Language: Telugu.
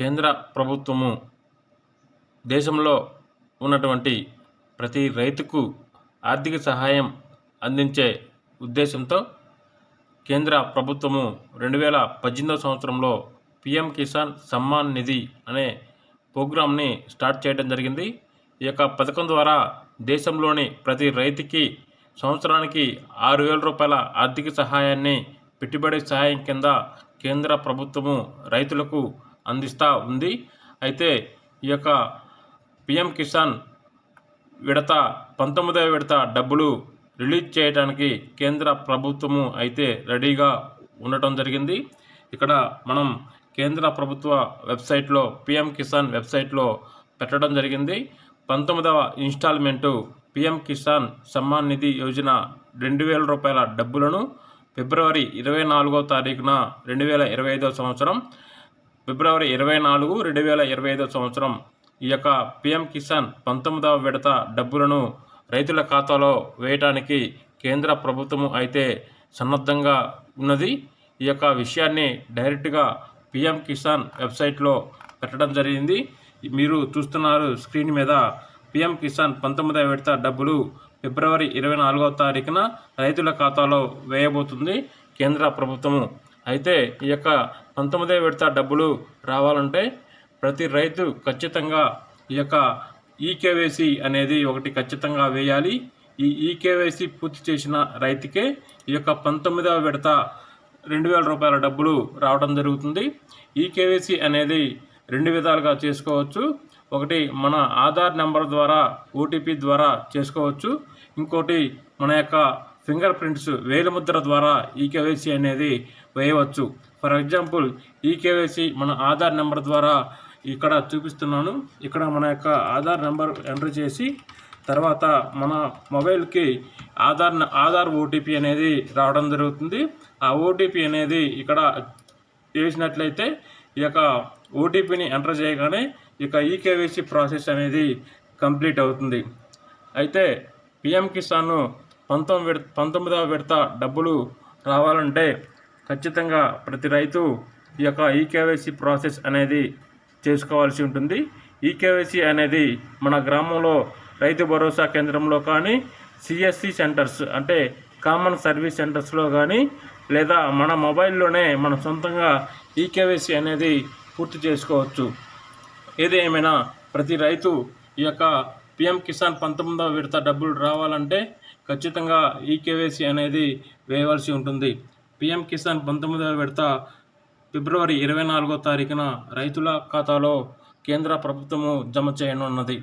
కేంద్ర ప్రభుత్వము దేశంలో ఉన్నటువంటి ప్రతి రైతుకు ఆర్థిక సహాయం అందించే ఉద్దేశంతో కేంద్ర ప్రభుత్వము రెండు వేల పద్దెనిమిదవ సంవత్సరంలో పిఎం కిసాన్ సమ్మాన్ నిధి అనే ప్రోగ్రామ్ని స్టార్ట్ చేయడం జరిగింది. ఈ యొక్క పథకం ద్వారా దేశంలోని ప్రతి రైతుకి సంవత్సరానికి ఆరు వేల రూపాయల ఆర్థిక సహాయాన్ని పెట్టుబడి సహాయం కింద కేంద్ర ప్రభుత్వము రైతులకు అందిస్తూ ఉంది. అయితే ఈ యొక్క పిఎం కిసాన్ విడత పంతొమ్మిదవ విడత డబ్బులు రిలీజ్ చేయడానికి కేంద్ర ప్రభుత్వము అయితే రెడీగా ఉండటం జరిగింది. ఇక్కడ మనం కేంద్ర ప్రభుత్వ వెబ్సైట్లో పిఎం కిసాన్ వెబ్సైట్లో పెట్టడం జరిగింది. పంతొమ్మిదవ ఇన్స్టాల్మెంటు పిఎం కిసాన్ సమ్మాన్ నిధి యోజన రెండు వేల రూపాయల డబ్బులను ఫిబ్రవరి ఇరవై నాలుగో తారీఖున రెండు వేల ఇరవై ఐదో సంవత్సరం ఫిబ్రవరి ఇరవై నాలుగు రెండు వేల ఇరవై ఐదో సంవత్సరం ఈ యొక్క పిఎం కిసాన్ పంతొమ్మిదవ విడత డబ్బులను రైతుల ఖాతాలో వేయటానికి కేంద్ర ప్రభుత్వము అయితే సన్నద్ధంగా ఉన్నది. ఈ యొక్క విషయాన్ని డైరెక్ట్గా పిఎం కిసాన్ వెబ్సైట్లో పెట్టడం జరిగింది. మీరు చూస్తున్నారు స్క్రీన్ మీద పిఎం కిసాన్ పంతొమ్మిదవ విడత డబ్బులు ఫిబ్రవరి ఇరవై నాలుగో తారీఖున రైతుల ఖాతాలో వేయబోతుంది. కేంద్ర ప్రభుత్వము అయితే ఈ యొక్క పంతొమ్మిదవ విడత డబ్బులు రావాలంటే ప్రతి రైతు ఖచ్చితంగా ఈ యొక్క ఈకేవైసీ అనేది ఒకటి ఖచ్చితంగా వేయాలి. ఈ ఈకేవైసీ పూర్తి చేసిన రైతుకే ఈ యొక్క పంతొమ్మిదవ విడత రెండు వేల రూపాయల డబ్బులు రావడం జరుగుతుంది. ఈకేవైసీ అనేది రెండు విధాలుగా చేసుకోవచ్చు. ఒకటి మన ఆధార్ నెంబర్ ద్వారా ఓటీపీ ద్వారా చేసుకోవచ్చు. ఇంకోటి మన యొక్క ఫింగర్ ప్రింట్స్ వేలిముద్ర ద్వారా ఈకేవైసీ అనేది వేయవచ్చు. ఫర్ ఎగ్జాంపుల్ ఈకేవైసీ మన ఆధార్ నెంబర్ ద్వారా ఇక్కడ చూపిస్తున్నాను. ఇక్కడ మన యొక్క ఆధార్ నెంబర్ ఎంటర్ చేసి తర్వాత మన మొబైల్కి ఆధార్ ఆధార్ ఓటీపీ అనేది రావడం జరుగుతుంది. ఆ ఓటీపీ అనేది ఇక్కడ వేసినట్లయితే ఈ యొక్క ఓటీపీని ఎంటర్ చేయగానే ఇక ఈకేవైసీ ప్రాసెస్ అనేది కంప్లీట్ అవుతుంది. అయితే పిఎం కిసాన్ పంతొమ్మిది పంతొమ్మిదవ విడత డబ్బులు రావాలంటే ఖచ్చితంగా ప్రతి రైతు ఈ యొక్క ఈకేవైసీ ప్రాసెస్ అనేది చేసుకోవాల్సి ఉంటుంది. ఈకేవైసీ అనేది మన గ్రామంలో రైతు భరోసా కేంద్రంలో కానీ సిఎస్సి సెంటర్స్ అంటే కామన్ సర్వీస్ సెంటర్స్లో కానీ లేదా మన మొబైల్లోనే మన సొంతంగా ఈకేవైసీ అనేది పూర్తి చేసుకోవచ్చు. ఏది ఏమైనా ప్రతి రైతు ఈ యొక్క పిఎం కిసాన్ పంతొమ్మిదవ విడత డబ్బులు రావాలంటే ఖచ్చితంగా ఈకేవైసీ అనేది వేయవలసి ఉంటుంది. పిఎం కిసాన్ పంతొమ్మిదవ విడత ఫిబ్రవరి ఇరవై నాలుగో తారీఖున రైతుల ఖాతాలో కేంద్ర ప్రభుత్వము జమ చేయనున్నది.